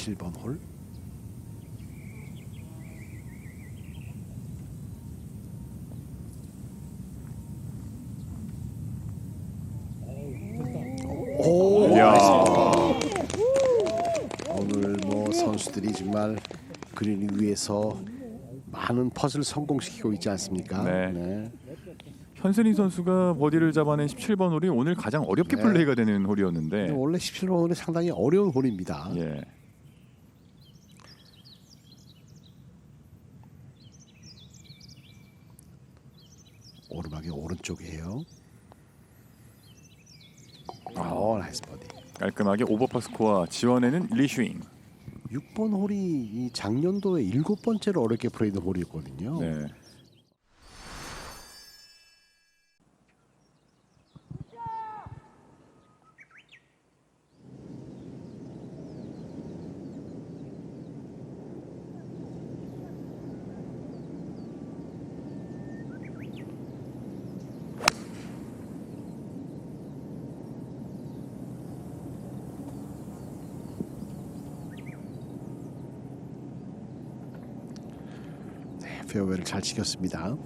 17번 홀. 오, 야. 오늘 뭐 선수들이 정말 그린 위에서 많은 퍼즐 성공시키고 있지 않습니까? 네. 현슬이 선수가 버디를 잡아낸 17번 홀이 오늘 가장 어렵게 네. 플레이가 되는 홀이었는데 원래 17번 홀이 상당히 어려운 홀입니다. 예. 오르막의 오른쪽이에요. 어, 나이스 버디. 깔끔하게 오버파 스코어 지원에는 리슈잉. 6번 홀이 이 작년도에 일곱 번째로 어렵게 플레이된 홀이었거든요. 네. 페어웨이를 잘 지켰습니다.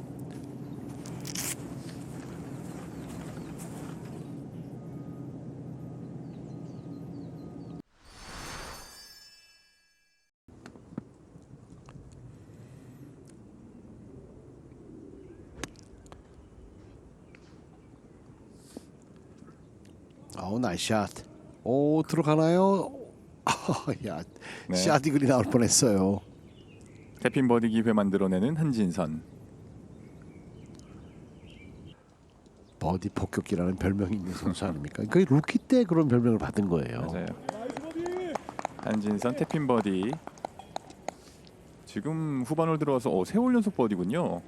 아우 나이스 샷. 오 들어가나요? 야, 네. 샷이 그리 나올 뻔했어요. 태핀 버디 기회 만들어내는 한진선. 버디 폭격기라는 별명이 있는 선수 아닙니까? 거의 루키 때 그런 별명을 받은 거예요. 맞아요. 한진선 태핀 버디. 지금 후반 홀 들어와서 어, 세홀 연속 버디군요.